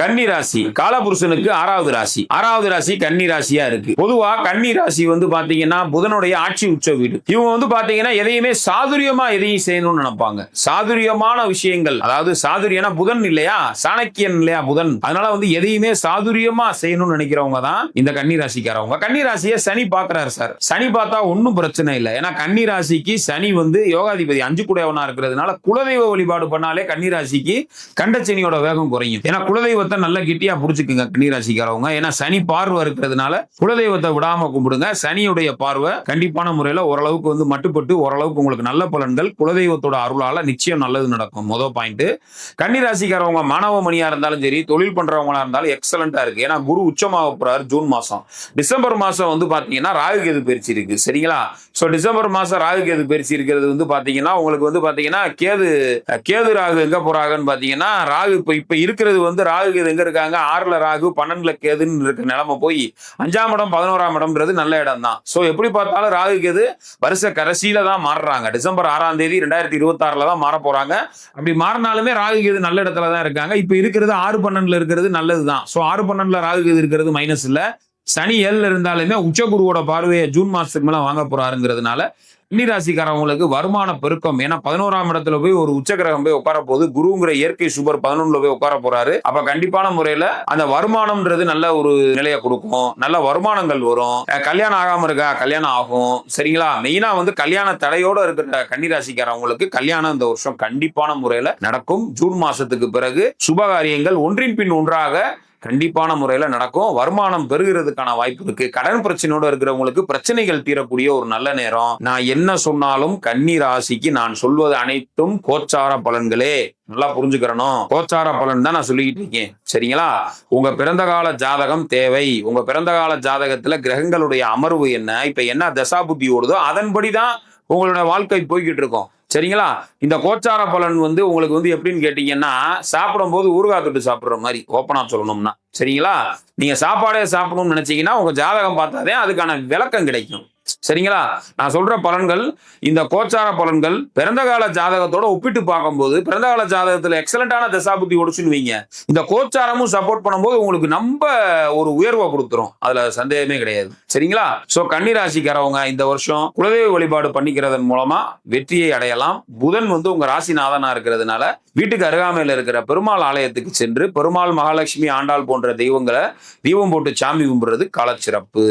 கன்னி ராசி காலபுருஷனுக்கு ஆறாவது ராசி. ஆறாவது ராசி கன்னி ராசியா இருக்கு. பொதுவா கன்னி ராசி வந்து பாத்தீங்கன்னா புதனுடைய ஆட்சி உச்ச வீடு. இவங்க வந்து பாத்தீங்கன்னா எதையுமே சாதுரியமா எதையும் செய்யணும்னு நினைப்பாங்க. சாதுரியமான விஷயங்கள் அதாவது சாதுரியனா புதன் இல்லையா? சாணக்கியன் இல்லையா புதன்? அதனால வந்து எதையுமே சாதுரியமா செய்யணும்னு நினைக்கிறவங்க தான் இந்த கன்னி ராசிக்காரவங்க. கன்னி ராசியை சனி பாக்குறாரு சார். சனி பார்த்தா ஒன்னும் பிரச்சனை இல்லை. ஏன்னா கன்னி ராசிக்கு சனி வந்து யோகாதிபதி அஞ்சு குடையவனா இருக்கிறதுனால குலதெய்வ வழிபாடு பண்ணாலே கன்னி ராசிக்கு கண்டச்சனியோட வேகம் குறையும். ஏன்னா குலதெய்வ குலதெய்வத்தை நல்லா கிட்டியா புடிச்சுக்குங்க கன்னிராசிக்காரவங்க. ஏன்னா சனி பார்வை இருக்கிறதுனால குலதெய்வத்தை விடாம கும்பிடுங்க. சனியுடைய பார்வை கண்டிப்பான முறையில ஓரளவுக்கு வந்து மட்டுப்பட்டு ஓரளவுக்கு உங்களுக்கு நல்ல பலன்கள் குலதெய்வத்தோட அருளால நிச்சயம் நல்லது நடக்கும். மொதல் பாயிண்ட் கன்னிராசிக்காரவங்க மாணவ மணியா இருந்தாலும் சரி தொழில் பண்றவங்களா இருந்தாலும் எக்ஸலண்டா இருக்கு. ஏன்னா குரு உச்சமாக போறாரு ஜூன் மாசம். டிசம்பர் மாசம் வந்து பாத்தீங்கன்னா ராகு கேது பயிற்சி இருக்கு. சரிங்களா? ஸோ டிசம்பர் மாசம் ராகு கேது பயிற்சி இருக்கிறது வந்து பாத்தீங்கன்னா உங்களுக்கு வந்து பாத்தீங்கன்னா கேது கேது ராகு எங்க போறாங்கன்னு பாத்தீங்கன்னா ராகு இப்ப இப்ப இருக்கிறது வந்து ராகு சூரியன் எங்க இருக்காங்க? ஆறுல ராகு பன்னெண்டுல கேதுன்னு இருக்க நிலைமை போய் அஞ்சாம் இடம் பதினோராம் இடம்ன்றது நல்ல இடம் தான் ஸோ எப்படி பார்த்தாலும் ராகு கேது வருஷ கடைசியில தான் மாறுறாங்க. டிசம்பர் ஆறாம் தேதி ரெண்டாயிரத்தி இருபத்தி ஆறுல தான் மாற போறாங்க. அப்படி மாறினாலுமே ராகு கேது நல்ல இடத்துல தான் இருக்காங்க. இப்ப இருக்கிறது ஆறு பன்னெண்டுல இருக்கிறது நல்லது தான் ஸோ ஆறு பன்னெண்டுல ராகு கேது இருக்கிறது மைனஸ் இல்லை. சனி ஏழுல இருந்தாலுமே உச்சகுருவோட பார்வையை ஜூன் மாசத்துக்கு மேல வாங்க போறாருங்கிறதுனால கன்னிராசிக்காரவங்களுக்கு வருமான பெருக்கம். ஏன்னா பதினோராம் இடத்துல போய் ஒரு உச்சகிரகம் போய் உட்கார போகுது. குருங்கிற இயற்கை சுபர் பதினொன்றுல போய் உட்கார போறாரு. அப்ப கண்டிப்பான முறையில அந்த வருமானம்ன்றது நல்ல ஒரு நிலையை கொடுக்கும். நல்ல வருமானங்கள் வரும். கல்யாணம் ஆகாம இருக்கா? கல்யாணம் ஆகும். சரிங்களா? மெயினா வந்து கல்யாண தடையோட இருக்கிற கன்னிராசிக்காரவங்களுக்கு கல்யாணம் இந்த வருஷம் கண்டிப்பான முறையில நடக்கும். ஜூன் மாசத்துக்கு பிறகு சுபகாரியங்கள் ஒன்றின் பின் ஒன்றாக கண்டிப்பான முறையில நடக்கும். வருமானம் பெறுகிறதுக்கான வாய்ப்பு இருக்கு. கடன் பிரச்சனையோட இருக்கிறவங்களுக்கு பிரச்சனைகள் தீரக்கூடிய ஒரு நல்ல நேரம். நான் என்ன சொன்னாலும் கன்னி ராசிக்கு நான் சொல்வது அனைத்தும் கோச்சார பலன்களே. நல்லா புரிஞ்சுக்கிறனும் கோச்சார பலன் தான் நான் சொல்லிக்கிட்டு இருக்கேன். சரிங்களா? உங்க பிறந்த கால ஜாதகம் தேவை. உங்க பிறந்த கால ஜாதகத்துல கிரகங்களுடைய அமர்வு என்ன? இப்ப என்ன தசா புத்தி ஓடுதோ அதன்படிதான் உங்களோட வாழ்க்கை போய்கிட்டு இருக்கும். சரிங்களா? இந்த கோச்சார பலன் வந்து உங்களுக்கு வந்து எப்படின்னு கேட்டீங்கன்னா சாப்பிடும்போது ஊறுகாய் தொட்டு சாப்பிட்ற மாதிரி ஓப்பனாக சொல்லணும்னா. சரிங்களா? நீங்க சாப்பாடே சாப்பிடணும்னு நினைச்சீங்கன்னா உங்க ஜாதகம் பார்த்தாதே அதுக்கான விளக்கம் கிடைக்கும். சரிங்களா? நான் சொல்ற பலன்கள் இந்த கோச்சார பலன்கள் பிறந்த கால ஜாதகத்தோட ஒப்பிட்டு பார்க்கும்போது பிறந்த கால ஜாதகத்துல எக்ஸலண்டான தசாபுத்தி ஒடிச்சுன்னு வைங்க. இந்த கோச்சாரமும் சப்போர்ட் பண்ணும்போது உங்களுக்கு நம்ம ஒரு உயர்வை கொடுத்துரும். அதுல சந்தேகமே கிடையாது. சரிங்களா? சோ கன்னிராசிக்காரவங்க இந்த வருஷம் குலதெய்வ வழிபாடு பண்ணிக்கிறதன் மூலமா வெற்றியை அடையலாம். புதன் வந்து உங்க ராசிநாதனா இருக்கிறதுனால வீட்டுக்கு அருகாமையில் இருக்கிற பெருமாள் ஆலயத்துக்கு சென்று பெருமாள் மகாலட்சுமி ஆண்டாள் போன்ற தெய்வங்களை தீபம் போட்டு சாமி கும்பிடுறது காலச்சிறப்பு.